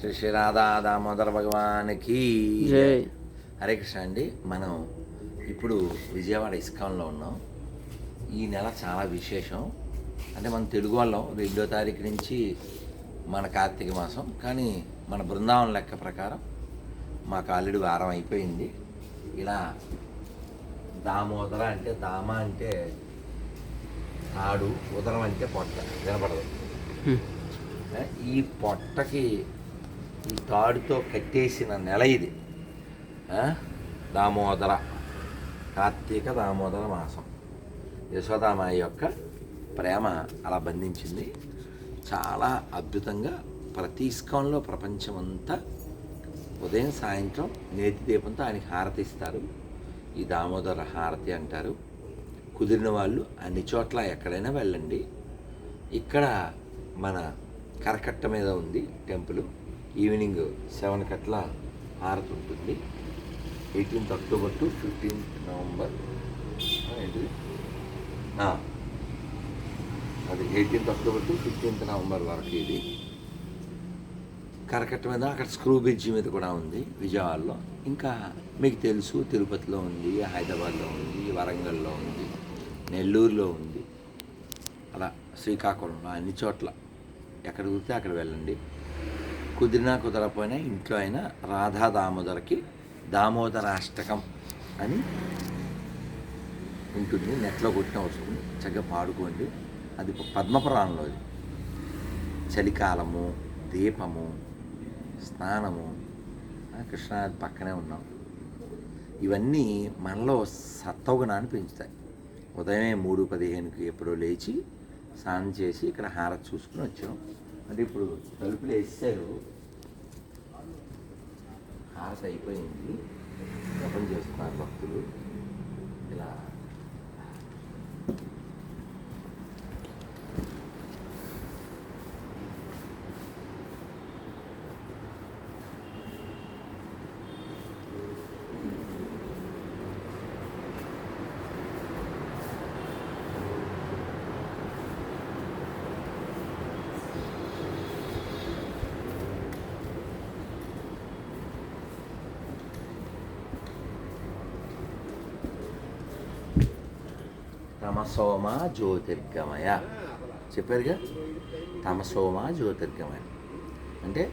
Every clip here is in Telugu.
శ్రీ శ్రీ రాధా దామోదర భగవానికి హరే కృష్ణ అండి. మనం ఇప్పుడు విజయవాడ ఇస్కాన్లో ఉన్నాం. ఈ నెల చాలా విశేషం. అంటే మన తెలుగు వాళ్ళం రెండో తారీఖు నుంచి మన కార్తీక మాసం. కానీ మన బృందావనం లెక్క ప్రకారం మాకు ఆల్రెడీ వారం అయిపోయింది. ఇలా దామోదర అంటే దామ అంటే తాడు ఉదరం అంటే పొట్ట. వినపడదు. ఈ పొట్టకి ఈ తాడుతో కట్టేసిన నెల ఇది. దామోదర. కార్తీక దామోదర మాసం. యశోదామాయి యొక్క ప్రేమ అలా బంధించింది. చాలా అద్భుతంగా ప్రతి ఇస్కాన్లో ప్రపంచమంతా ఉదయం సాయంత్రం నేతి దీపంతో ఆయనకి హారతి ఇస్తారు. ఈ దామోదర హారతి అంటారు. కుదిరిన వాళ్ళు అన్ని చోట్ల ఎక్కడైనా వెళ్ళండి. ఇక్కడ మన కరకట్ట మీద ఉంది టెంపుల్. ఈవినింగ్ సెవెన్ అట్లా హారతి ఉంటుంది. Eighteenth October to fifteenth November ఏంటిది? అది eighteenth October to fifteenth November వరకు ఇది. కరకట్ట మీద అక్కడ స్క్రూ బ్రిడ్జి మీద కూడా ఉంది విజయవాడలో. ఇంకా మీకు తెలుసు తిరుపతిలో ఉంది హైదరాబాద్లో ఉంది వరంగల్లో ఉంది నెల్లూరులో ఉంది. అలా శ్రీకాకుళంలో అన్ని చోట్ల. ఎక్కడ కుదిరితే అక్కడ వెళ్ళండి. కుదిరినా కుదరపోయినా ఇంట్లో అయినా రాధా దామోదరకి దామోదరాష్టకం అని ఉంటుంది. నెట్లో కొట్టిన వస్తుంది చక్కగా పాడుకోండి. అది పద్మపురాణంలో అది. చలికాలము దీపము స్నానము. కృష్ణాది పక్కనే ఉన్నాం. ఇవన్నీ మనలో సత్వగుణాన్ని పెంచుతాయి. ఉదయమే మూడు పదిహేనుకి ఎప్పుడో లేచి స్నానం చేసి ఇక్కడ హారతి చూసుకుని వచ్చాం. అంటే ఇప్పుడు తలుపులు వేసారు హారతి అయిపోయింది. జపం చేస్తున్నారు భక్తులు. ఇలా తమసోమ జ్యోతిర్గమయ. చెప్పారుగా? తమసోమ జ్యోతిర్గమయ. అంటే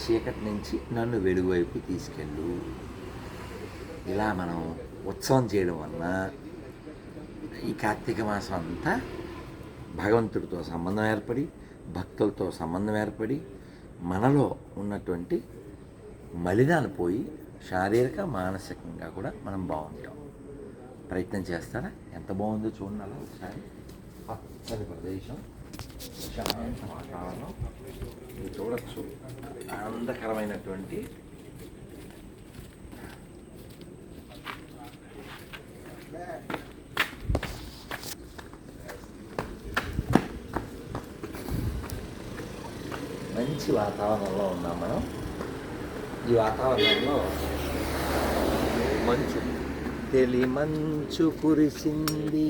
చీకటి నుంచి నన్ను వెలుగు వైపు తీసుకెళ్ళు. ఇలా మనం ఉత్సవం చేయడం వలన ఈ కార్తీక మాసం అంతా భగవంతుడితో సంబంధం ఏర్పడి భక్తులతో సంబంధం ఏర్పడి మనలో ఉన్నటువంటి మలినాలు పోయి శారీరక మానసికంగా కూడా మనం బాగుంటాం. ప్రయత్నం చేస్తారా? ఎంత బాగుందో చూడండి అలా ఒకసారి. పచ్చని ప్రదేశం. ప్రశాంత వాతావరణం. చూడొచ్చు. ఆనందకరమైనటువంటి మంచి వాతావరణంలో ఉన్నాం మనం. ఈ వాతావరణంలో మంచు. తెలి మంచు కురిసింది.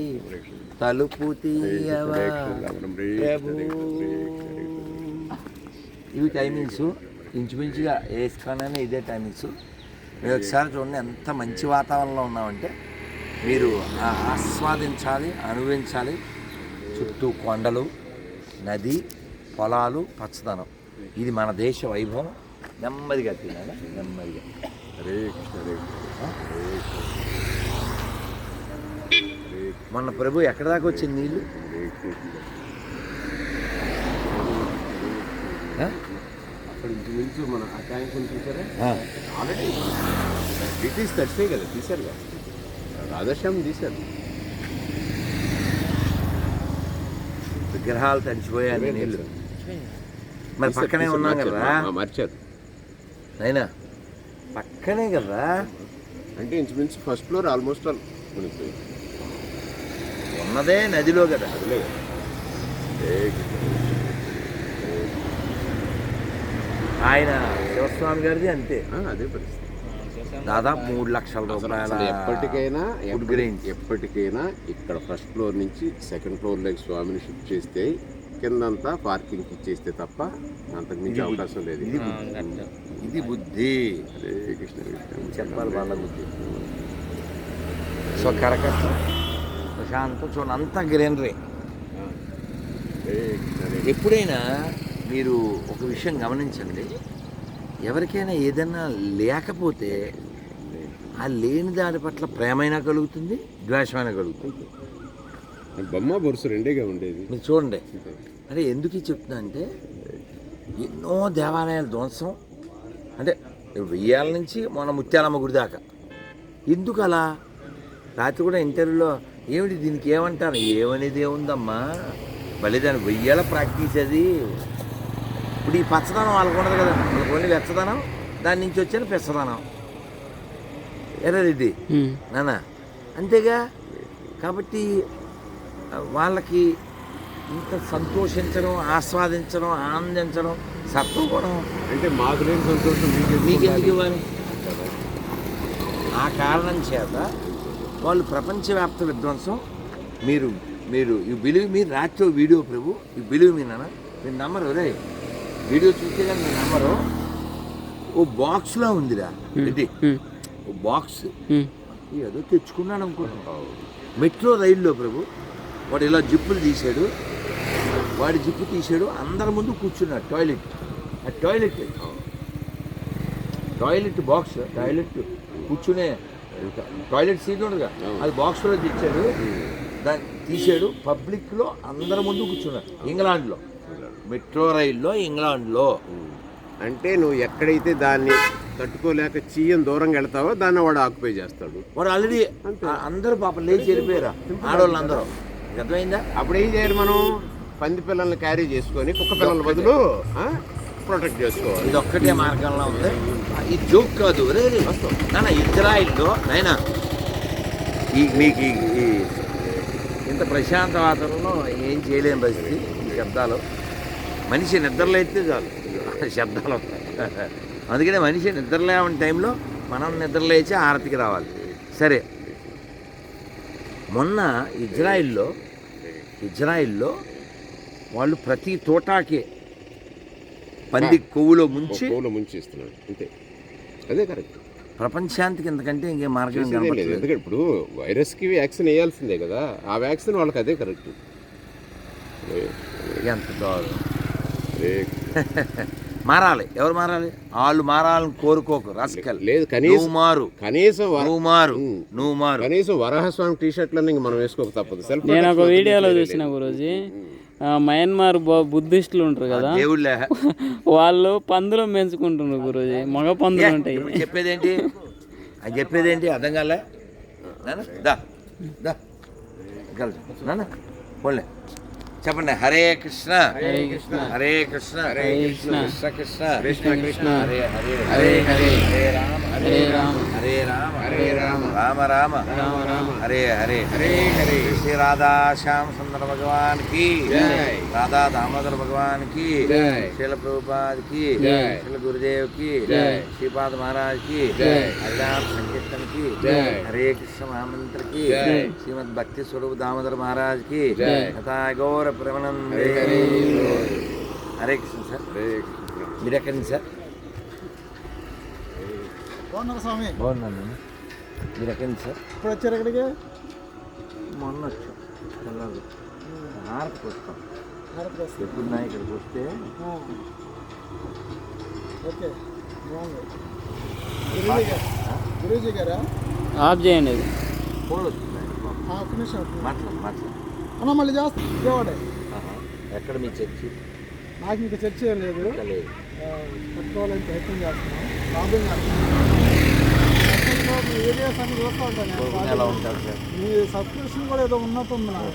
తలుపు తీయవా? ఇవి టైమింగ్స్ ఇంచుమించుగా వేసుకోనని ఇదే టైమింగ్స్ మీరు ఒకసారి చూడండి ఎంత మంచి వాతావరణంలో ఉన్నామంటే మీరు ఆస్వాదించాలి అనుభవించాలి. చుట్టూ కొండలు నది పొలాలు పచ్చదనం. ఇది మన దేశ వైభవం. నెమ్మదిగా తినాలి? నెమ్మదిగా. కృష్ణ హరే కృష్ణ. మొన్న ప్రభు ఎక్కడి దాకా వచ్చింది నీళ్ళు? మన బ్రిటిష్ తడిసే కదా తీశారు కదా రాధశ్యామ్ తీశారు విగ్రహాలు తడిచిపోయాయి నీళ్ళు మరి పక్కనే ఉన్నాం. కదా? మార్చారు. అయినా? పక్కనే కదా? అంటే ఇంచుమించు ఫస్ట్ ఫ్లోర్ ఆల్మోస్ట్ ఆల్ ఉన్నదే నదిలో కదా. ఆయన శివస్వామి గారిది అంతే. అదే పరిస్థితి. దాదాపు మూడు లక్షల రూపాయల ఎప్పటికైనా గ్రెయిన్స్ ఎప్పటికైనా ఇక్కడ ఫస్ట్ ఫ్లోర్ నుంచి సెకండ్ ఫ్లోర్లోకి స్వామిని షిఫ్ట్ చేస్తే కిందంతా పార్కింగ్ ఇచ్చేస్తే తప్ప అంతకు మించి అవకాశం లేదు. ఇది ఇది బుద్ధి. కృష్ణ చెప్పాలి వాళ్ళ బుద్ధి. సో కరకట్టం ప్రశాంతం చూడండి అంతా గ్రీనరీ. ఎప్పుడైనా మీరు ఒక విషయం గమనించండి ఎవరికైనా ఏదైనా లేకపోతే ఆ లేని దాని పట్ల ప్రేమైనా కలుగుతుంది ద్వేషమైనా కలుగుతుంది? బొమ్మ బొరుసు రెండేగా ఉండేది. మీరు చూడండి. అంటే ఎందుకు చెప్తున్నా అంటే ఎన్నో దేవాలయాల ధ్వంసం అంటే వెయ్యాల నుంచి మన ముత్యాలమ్మ గుడి దాకా. ఎందుకు అలా రాత్రి కూడా ఇంటర్వ్యూలో ఏమిటి దీనికి ఏమంటారు? ఏమనేది ఏముందమ్మా? మళ్ళీ దాని వెయ్యాల ప్రాక్టీస్ అది. ఇప్పుడు ఈ పచ్చదనం వాళ్ళకు ఉండదు కదా. వాళ్ళకి ఓన్లీ వెచ్చదనం దాని నుంచి వచ్చిన పెచ్చదనం. ఎర్రది నానా అంతేగా? కాబట్టి వాళ్ళకి ఇంత సంతోషించడం ఆస్వాదించడం ఆనందించడం సత్వగుణం అంటే మాకు లేని సంతోషం మీకు మీకు ఎందుకు ఇవ్వాలి? ఆ కారణం చేత వాళ్ళు ప్రపంచవ్యాప్త విధ్వంసం. మీరు మీరు ఈ బిలీవ్ మీరు రాత్రి వీడియో ప్రభు. ఈ బిలీవ్ మీ నాన్న. మీరు నమ్మరు రే వీడియో చూస్తే కానీ మీరు నమ్మరు. ఓ బాక్స్లో ఉందిరా. రెడ్డి ఓ బాక్స్ ఏదో తెచ్చుకున్నాడు అనుకుంటున్నాను మెట్రో రైల్లో ప్రభు. వాడు ఇలా జిప్పులు తీశాడు. వాడి జిప్పు తీశాడు. అందరి ముందు కూర్చున్నాడు. టాయిలెట్. ఆ టాయిలెట్. Toilet box toilet. కూర్చునే టాయిలెట్ సీట్ ఉండదుగా. అది బాక్స్లో తెచ్చాడు. దాన్ని తీసాడు పబ్లిక్లో అందరి ముందు కూర్చున్నాడు ఇంగ్లాండ్లో మెట్రో రైల్లో ఇంగ్లాండ్లో అంటే నువ్వు ఎక్కడైతే దాన్ని తట్టుకోలేక చీయం దూరంగా వెళ్తావో దాన్ని వాడు ఆక్యుపై చేస్తాడు. వాడు ఆల్రెడీ అందరూ పాపం లేచి వెళ్ళిపోయారు. ఆడవాళ్ళు అందరూ. అర్థమైందా? అప్పుడు ఏం చేయాలి మనం? పంది పిల్లల్ని క్యారీ చేసుకొని కుక్క పిల్లల బదులు ప్రొటెక్ట్ చేసుకోవాలి. ఇది ఒక్కటే మార్గంలో ఉంది. ఇది జోక్ కాదు రే రే నాన్న ఇజ్రాయిల్లో నాయన ఈ మీకు ఈ ఇంత ప్రశాంత వాతావరణంలో ఏం చేయలేని పరిస్థితి ఈ శబ్దాలు. మనిషి నిద్రలేస్తే చాలు. శబ్దాలు వస్తాయి అందుకనే మనిషి నిద్రలేవని టైంలో మనం నిద్రలేచి ఆరతికి రావాలి. సరే. మొన్న ఇజ్రాయిల్లో ఇజ్రాయిల్లో వాళ్ళు ప్రతి తోటాకే పంది కొవ్వులో ముంచి కోలో ముంచేస్తున్నాడు అంతే. అదే కరెక్ట్. ప్రపంచాంతికి ఇంతకంటే ఇంకే మార్గం లేదు. ఎందుకంటే ఇప్పుడు వైరస్కి వ్యాక్సిన్ వేయాల్సిందే కదా. ఆ వ్యాక్సిన్ వాళ్ళకి అదే కరెక్ట్. ఎంత దారుణం. మారాలి. ఎవరు మారాలి? వాళ్ళు మారాలని కోరుకోకు. రాసుకెళ్ళి లేదు కనీసం మారు. కనీసం నువ్వు మారు. నువ్వు మారు. కనీసం వరాహస్వామి టీ షర్ట్లన్నీ ఇంక మనం వేసుకోక తప్పదు. సెల్ఫ్ నేను ఒక వీడియోలో చూసిన గురూజీ మయన్మార్ బుద్ధిస్టులు ఉంటారు కదా. దేవుళ్ళే. వాళ్ళు పందులు పెంచుకుంటున్నారు గురూజీ. మగ పందులు ఉంటాయి. చెప్పేదేంటి? అది చెప్పేదేంటి? అర్థం కాలే? దా దా. పోలే చెప్పండి. హరే కృష్ణ. హరే కృష్ణ. హరే కృష్ణ. హరే కృష్ణ. కృష్ణ కృష్ణ. కృష్ణ కృష్ణ. హరే హరే. హరే హరే. హరే రామ. హరే రామ. హరే రామ. హరే రామ. రామ రామ. రామ రామ. హరే హరే. హరే హరే. శ్రీ రాధా శ్యామ సుందర భగవాన్కి. రాధా దామోదర భగవాన్కి. శీల ప్రభుపాద్కి. శీల గురుదేవ్కి. శ్రీపాద మహారాజ్కి. జై. హరినామ సంకీర్తన్కి. హరే కృష్ణ మహామంత్ర కి. శ్రీమద్ భక్తి స్వరూప్ దామోదర మహారాజ్కి. గౌర ప్రవనందే హరే కృష్ణ సార్. హరే కృష్ణ. మీరు ఎక్కడి నుంచి సార్? బాగున్నారు స్వామి? బాగున్నాను మీరు ఎక్కడి నుంచి సార్? ఇప్పుడు వచ్చారు ఇక్కడికి మొన్న వచ్చాం. పిల్లలు హారతికి వస్తాం. భారతదేశం ఎప్పుడున్నా ఇక్కడికి వస్తే. ఓకే. గురూజీ గారు. గురూజీ గారా? ఆఫ్ చేయండి ఇది ఫోన్ నిమిషం. మాట్లాడు మాట్లాడు. అన్న మళ్ళీ చేస్తా. విజయవాడే. ఎక్కడ మీ చర్చి? నాకు ఇంకా చర్చ ఏం లేదు. కట్టుకోవాలని ప్రయత్నం చేస్తున్నాం. లాభం చేస్తున్నాం ప్రస్తుతంలో మీ ఏరియాస్ అన్ని చూస్తూ ఉంటాను నేను. ఎలా ఉంటారు సార్ మీ సబ్స్క్రిప్షన్ కూడా ఏదో ఉన్నట్టుంది నాకు.